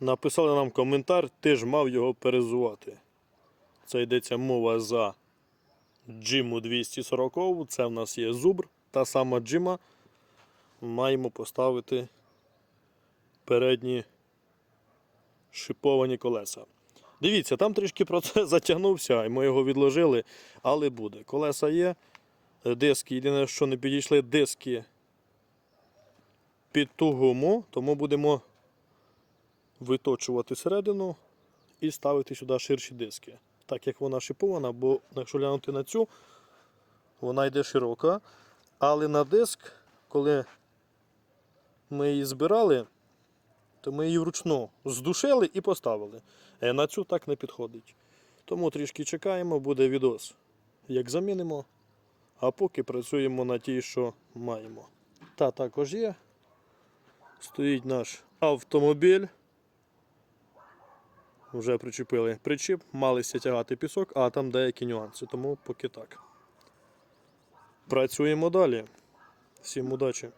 Написали нам коментар, ти ж мав його перезувати. Це йдеться мова за джиму 240. Це в нас є зубр. Та сама джима. Маємо поставити передні шиповані колеса. Дивіться, там трішки процес затягнувся, і ми його відложили, але буде. Колеса є, диски, єдине, що не підійшли диски під ту гуму, тому будемо виточувати середину і ставити сюди ширші диски. Так як вона шипована, бо якщо глянути на цю, вона йде широка. Але на диск, коли ми її збирали, то ми її вручну здушили і поставили. Е, На цю так не підходить. Тому трішки чекаємо, буде відос, як замінимо, а поки працюємо на тій, що маємо. Та також є. Стоїть наш автомобіль. Вже причепили причіп, малися тягати пісок, а там деякі нюанси, тому поки так. Працюємо далі. Всім удачі!